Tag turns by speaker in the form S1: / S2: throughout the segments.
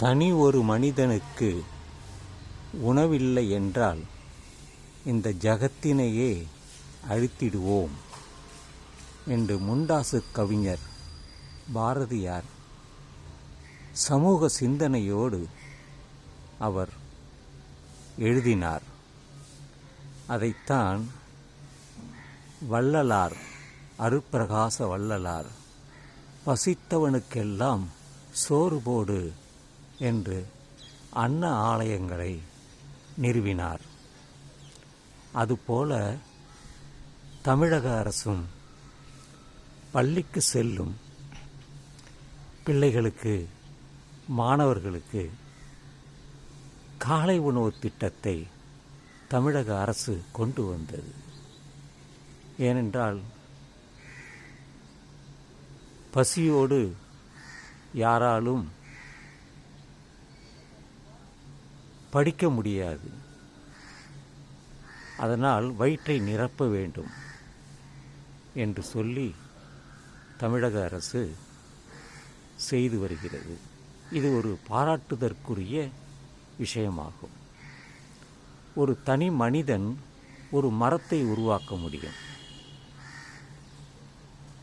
S1: தனி ஒரு மனிதனுக்கு உணவில்லை என்றால் இந்த ஜகத்தினையே அழித்திடுவோம் என்று முண்டாசு கவிஞர் பாரதியார் சமூக சிந்தனையோடு அவர் எழுதினார். அதைத்தான் வள்ளலார் அருட்பிரகாச வள்ளலார் பசித்தவனுக்கெல்லாம் சோறு போடு என்று அன்ன ஆலயங்களை நிறுவினார். அதுபோல தமிழக அரசும் பள்ளிக்கு செல்லும் பிள்ளைகளுக்கு மாணவர்களுக்கு காலை உணவு திட்டத்தை தமிழக அரசு கொண்டு வந்தது. ஏனென்றால் பசியோடு யாராலும் படிக்க முடியாது. அதனால் வயிற்றை நிரப்ப வேண்டும் என்று சொல்லி தமிழக அரசு செய்து வருகிறது. இது ஒரு பாராட்டுதற்குரிய விஷயமாகும். ஒரு தனி மனிதன் ஒரு மரத்தை உருவாக்க முடியும்.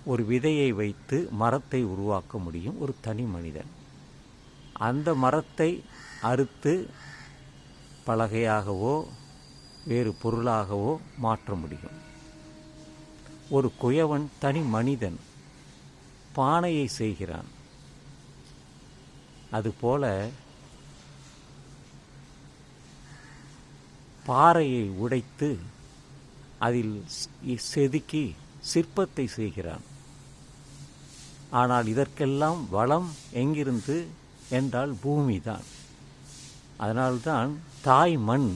S1: ஒரு விதையை வைத்து மரத்தை உருவாக்க முடியும் ஒரு தனி மனிதன். அந்த மரத்தை அறுத்து பலகையாகவோ வேறு பொருளாகவோ மாற்ற முடியும். ஒரு குயவன் தனி மனிதன் பானையை செய்கிறான். அதுபோல பாறையை உடைத்து அதில் செதுக்கி சிற்பத்தை செய்கிறான். ஆனால் இதற்கெல்லாம் வளம் எங்கிருந்து? என்றால் பூமிதான். அதனால்தான் தாய் மண்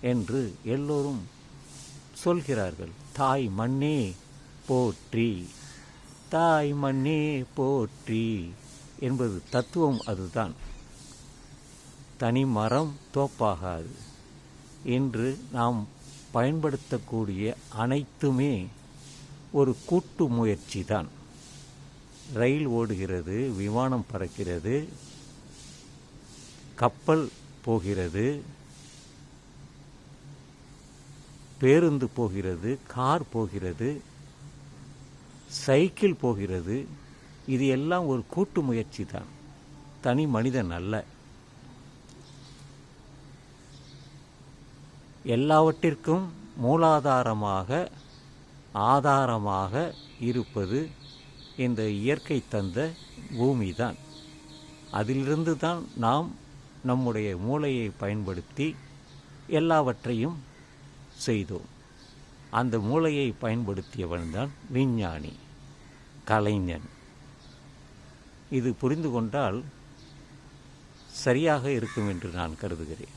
S1: என்று எல்லோரும் சொல்கிறார்கள். தாய் மண்ணே போற்றி தாய் மண்ணே போற்றி என்பது தத்துவம் அதுதான். தனி மரம் தோப்பாகாது இன்று நாம் பயன்படுத்தக்கூடிய அனைத்துமே ஒரு கூட்டு முயற்சி தான் ரயில் ஓடுகிறது விமானம் பறக்கிறது கப்பல் போகிறது பேருந்து போகிறது கார் போகிறது சைக்கிள் போகிறது இது எல்லாம் ஒரு கூட்டு முயற்சி தான். தனி மனிதன் அல்ல. எல்லாவற்றிற்கும் மூலாதாரமாக ஆதாரமாக இருப்பது இந்த இயற்கை தந்த பூமி தான் அதிலிருந்து தான் நாம் நம்முடைய மூளையை பயன்படுத்தி எல்லாவற்றையும் செய்தோம் அந்த மூளையை பயன்படுத்தியவன் தான் விஞ்ஞானி கலைஞன். இது புரிந்து கொண்டால் சரியாக இருக்கும் என்று நான் கருதுகிறேன்.